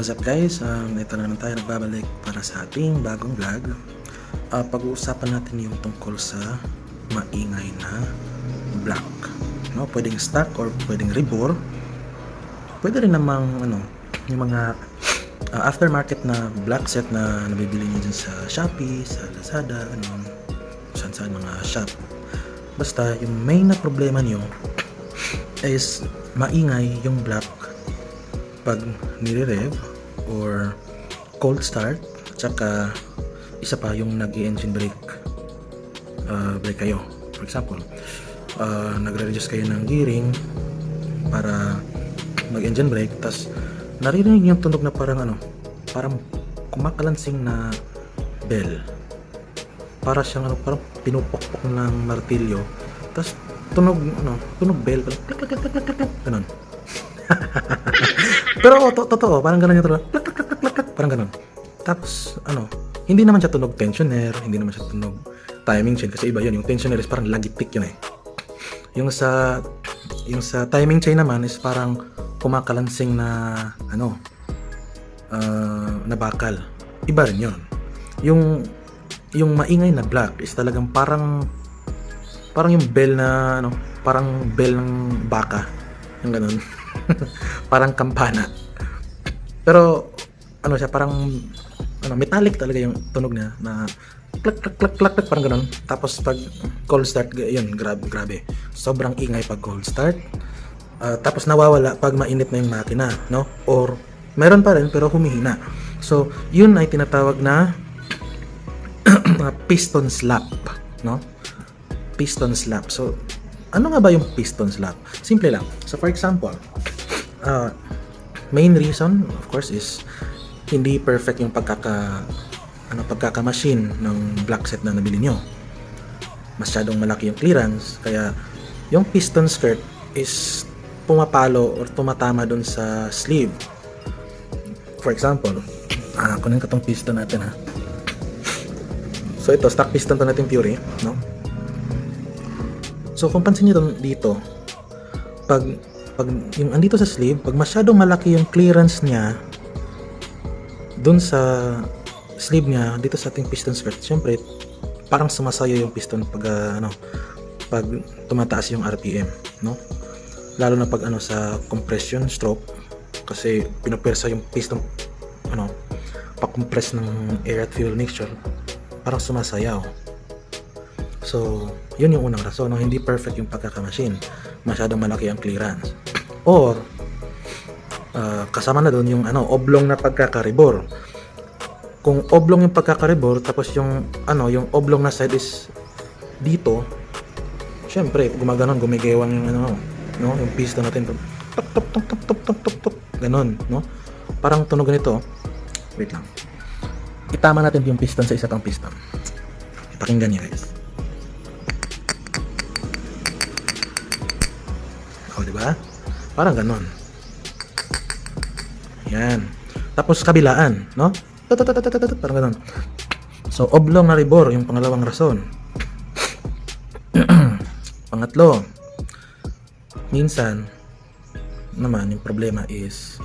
what's up guys? Um, ito na naman tayo nagbabalik para sa ating bagong vlog. Uh, pag-uusapan natin yung tungkol sa maingay na block. No? Pwedeng stock or pwedeng rebore. Pwede rin namang ano, yung mga uh, aftermarket na black set na nabibili niyo dyan sa Shopee, sa Lazada, ano, saan saan mga shop. Basta yung main na problema niyo is maingay yung black pag nire-rev or cold start tsaka isa pa yung nag-engine brake uh, brake kayo for example uh, nagre-reduce kayo ng gearing para mag-engine brake tas naririnig yung tunog na parang ano parang kumakalansing na bell para siyang ano parang pinupokpok ng martilyo tas tunog ano tunog bell parang klik klik klik klik klik ganun pero to totoo parang ganun yung tunog parang ganun. Tapos ano hindi naman siya tunog tensioner hindi naman siya tunog timing chain kasi iba yun. Yung tensioner is parang lagitik yun eh. Yung sa yung sa timing chain naman is parang kumakalansing na ano uh, na bakal. Iba rin yun. Yung yung maingay na black is talagang parang parang yung bell na ano parang bell ng baka. Yung ganun. Parang kampana. Pero ano siya parang ano metallic talaga yung tunog niya na klak klak klak klak klak parang ganun. Tapos pag cold start yun grabe grabe. Sobrang ingay pag cold start. Ah, tapos nawawala pag mainit na yung makina no? Or meron pa rin pero humihina. So yun ay tinatawag na piston slap no? Piston slap. So ano nga ba yung piston slap? Simple lang. So for example uh, main reason of course is hindi perfect yung pagkaka ano pagkaka-machine ng black set na nabili nyo. Masyadong malaki yung clearance kaya yung piston skirt is pumapalo or tumatama dun sa sleeve. For example ah, kunin ko tong piston natin ha. So ito, stock piston to natin Fury, no? So kung pansin niyo dito, pag pag yung andito sa sleeve, pag masyadong malaki yung clearance niya dun sa sleeve niya dito sa ating piston skirt, syempre parang sumasayo yung piston pag ah, ano pag tumataas yung RPM, no? Lalo na pag ano sa compression stroke kasi pinupwersa yung piston ano pa-compress ng air at fuel mixture parang sumasayaw. So, yun yung unang rason. No? Hindi perfect yung pagkakamachine. Masyadong malaki ang clearance. Or, uh, kasama na doon yung ano, oblong na pagkakaribor. Kung oblong yung pagkakaribor, tapos yung ano, yung oblong na side is dito, syempre, gumaganon, gumigewang yung ano, no? Yung piston natin. Tok, tok, tok, tok, tok, tok, tok, tok. Ganon, no? Parang tunog ganito. Wait lang itama natin yung piston sa isa pang piston. Pakinggan niyo guys. O, di ba? Parang ganon. Yan. Tapos kabilaan, no? Parang ganon. So, oblong na ribor, yung pangalawang rason. Pangatlo, minsan, naman, yung problema is,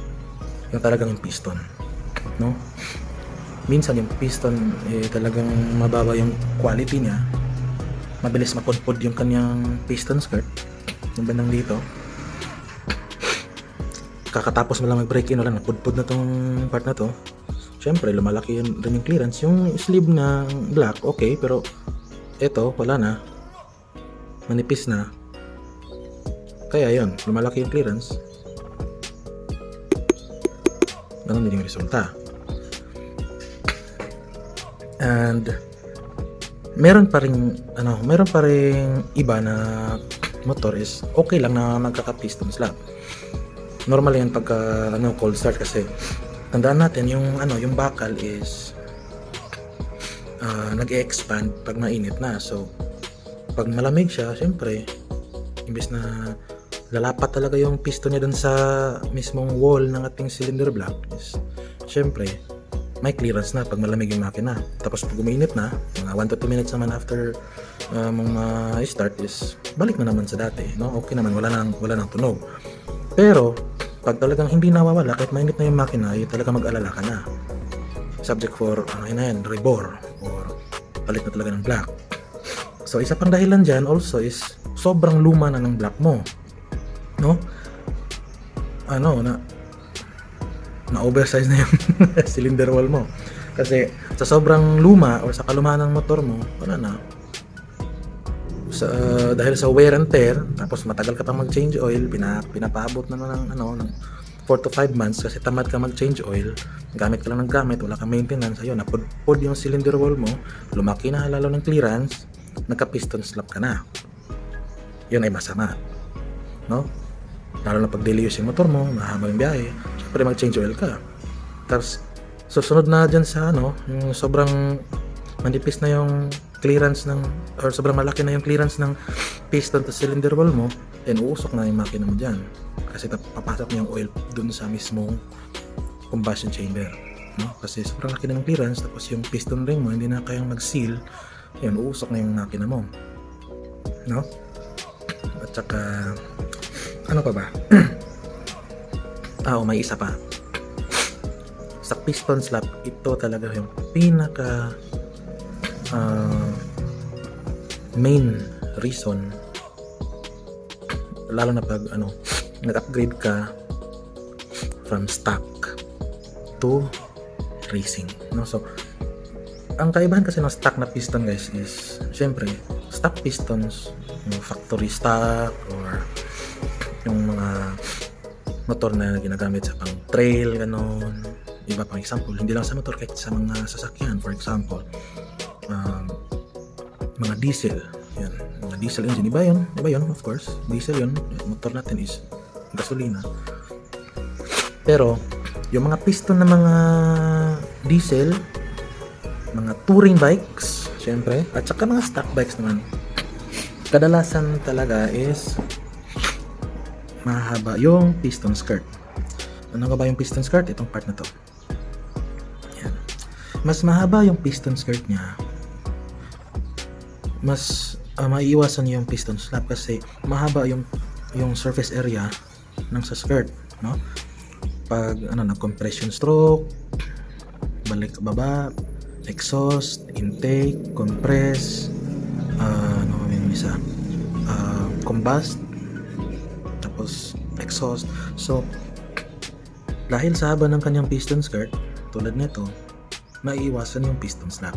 yung talagang yung piston. No? minsan yung piston eh, talagang mababa yung quality niya mabilis mapudpud yung kanyang piston skirt yung bandang dito kakatapos mo lang mag break in wala napudpud na tong part na to. Syempre lumalaki yun, rin yung clearance. Yung sleeve na black okay pero eto wala na. Manipis na. Kaya yun lumalaki yung clearance. Ganun din yung resulta. And meron pa rin ano meron pa rin iba na motor is okay lang na magkaka piston slap normal yan pagka ano cold start kasi tandaan natin yung ano yung bakal is uh, nag-expand pag mainit na so pag malamig siya syempre imbes na lalapat talaga yung piston niya dun sa mismong wall ng ating cylinder block is syempre may clearance na pag malamig yung makina. Tapos pag uminit na, mga 1 to 2 minutes naman after uh, mga start is balik na naman sa dati, no? Okay naman, wala nang wala nang tunog. Pero pag talagang hindi nawawala, kahit mainit na yung makina, yun talaga mag-alala ka na. Subject for, ano yun na yan, rebore, or palit na talaga ng black. So, isa pang dahilan dyan also is, sobrang luma na ng black mo. No? Ano, na, na-oversize na yung cylinder wall mo. Kasi, sa sobrang luma, or sa kalumaan ng motor mo, wala na, sa dahil sa wear and tear tapos matagal ka pa mag-change oil pina, pinapaabot na ng ano ng 4 to 5 months kasi tamad ka mag-change oil gamit ka lang ng gamit wala kang maintenance ayun napudpod yung cylinder wall mo lumaki na lalo ng clearance nagka piston slap ka na. Yun ay masama no? Lalo na pag daily yung motor mo mahaba yung biyahe syempre mag-change oil ka. Tapos susunod na dyan sa ano yung sobrang manipis na yung clearance ng or sobrang malaki na yung clearance ng piston to cylinder wall mo then uusok na yung makina mo dyan kasi papasok na yung oil dun sa mismong combustion chamber no? kasi sobrang laki ng clearance tapos yung piston ring mo hindi na kayang mag-seal yun uusok na yung makina mo no? at saka ano pa ba ah oh, may isa pa sa piston slap ito talaga yung pinaka ah, main reason lalo na pag ano nag-upgrade ka from stock to racing no? So ang kaibahan kasi ng stock na piston guys is syempre stock pistons yung factory stock or yung mga motor na ginagamit sa pang trail ganon. Iba pang example hindi lang sa motor kahit sa mga sasakyan for example diesel. Yan. Mga diesel engine. Iba yun. Iba yun of course. Diesel yun. Motor natin is gasolina. Pero yung mga piston ng mga diesel mga touring bikes syempre at saka mga stock bikes naman kadalasan talaga is mahaba yung piston skirt. Ano nga ba yung piston skirt? Itong part na to. Yan. Mas mahaba yung piston skirt niya mas uh, maiiwasan yung piston slap kasi mahaba yung yung surface area ng sa skirt no? Pag ano nag compression stroke balik baba exhaust intake compress uh, ano yung isa? Uh, combust tapos exhaust. So dahil sa haba ng kanyang piston skirt tulad nito maiiwasan yung piston slap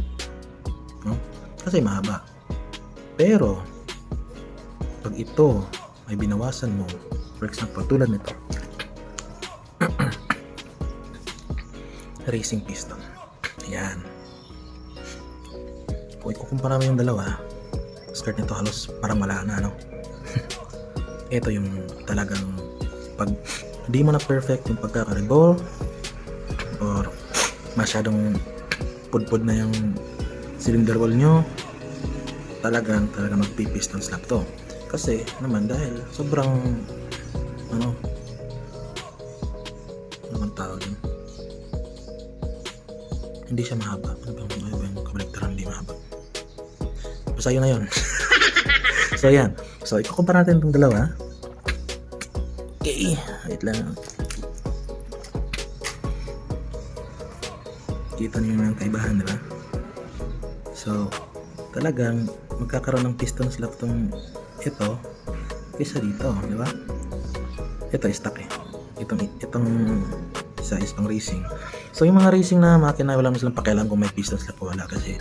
no? Kasi mahaba pero, pag ito ay binawasan mo, for example, tulad nito, racing piston. Ayan. Kung ikukumpara mo yung dalawa, skirt nito halos parang wala na, no? ito yung talagang pag hindi mo na perfect yung pagkaka-revolve or masyadong pudpud na yung cylinder wall nyo talagang talaga magpipiston slap to. Kasi naman dahil sobrang ano bang tawag dun hindi siya mahaba. Ano bang ano ba yung kabaligtaran hindi mahaba. Basta yun na yun. So yan. So ikukumpara natin itong dalawa. Okay. Wait lang. Kita niyo yung kaibahan di ba? So talagang magkakaroon ng piston slap tong ito kaysa dito, di ba? Ito stock eh. Itong itong isa is pang racing. So yung mga racing na makina wala mo silang pakialam kung may piston slap o wala kasi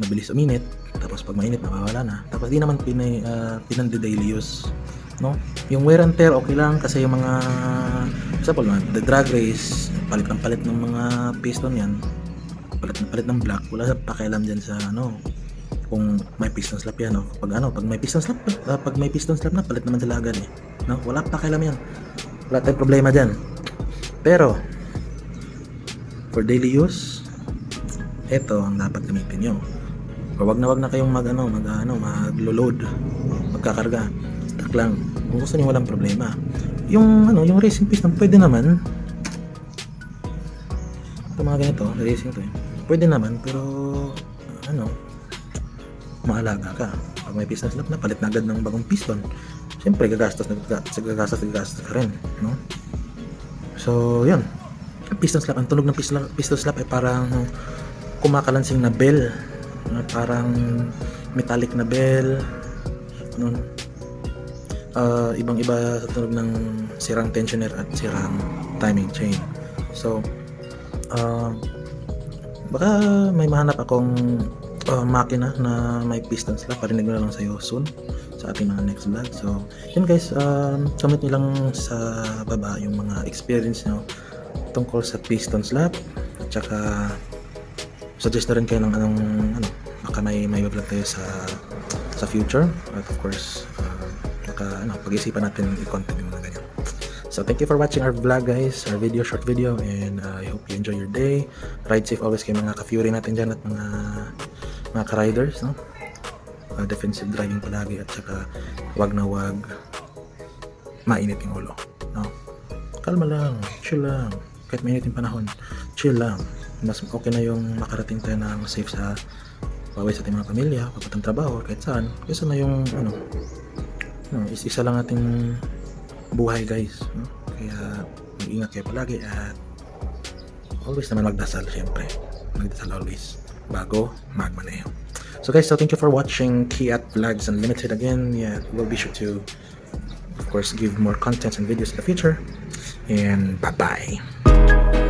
mabilis uminit tapos pag mainit mawawala na. Tapos di naman pinay uh, pinandi daily use no? Yung wear and tear okay lang kasi yung mga example na the drag race palit ng palit ng mga piston yan palit ng palit ng black wala sa pakialam dyan sa ano kung may piston slap yan, no? Pag ano, pag may piston slap, uh, pag may piston slap na, palit naman sila agad eh. No? Wala pa kailan yan. Wala tayong problema dyan. Pero, for daily use, ito ang dapat gamitin nyo. O wag na wag na kayong mag ano, mag ano, maglo-load, magkakarga. Tak lang. Kung gusto niyo walang problema. Yung ano, yung racing piston pwede naman. Ito mga ganito, racing to eh. Pwede naman, pero ano, maalaga ka. Pag may piston slap na, palit na agad ng bagong piston. Siyempre, gagastos gagastos, gagastos, gagastos ka rin. No? So, yun. Piston slap. Ang tunog ng piston, piston slap ay parang kumakalansing na bell. Ah, parang metallic na bell. Ano, ah, ibang-iba sa tunog ng sirang tensioner at sirang timing chain. So, ah, baka may mahanap akong ah, makina na may piston slap. Parinig na lang sa'yo soon sa ating mga next vlog. So, yun guys, um, comment nyo lang sa baba yung mga experience nyo tungkol sa piston slap at saka suggest na rin kayo ng anong ano, baka may may vlog tayo sa sa future at of course uh, baka ano, pag-isipan natin i-content yung mga ganyan. So thank you for watching our vlog guys, our video, short video and uh, I hope you enjoy your day. Ride safe always kayo mga ka-fury natin dyan at mga mga ka-riders, no? Uh, defensive driving palagi at saka wag na wag mainit yung ulo, no? Kalma lang, chill lang. Kahit mainit yung panahon, chill lang. Mas okay na yung makarating tayo ng safe sa pawis sa ating mga pamilya, papuntang trabaho, kahit saan. Kaysa na yung, ano, no, is isa lang ating buhay guys. No? Kaya mag-ingat kayo palagi at always naman magdasal syempre. Magdasal always bago magmaneho. So guys, so thank you for watching Kiat Vlogs Unlimited again. Yeah, we'll be sure to of course give more contents and videos in the future. And bye-bye.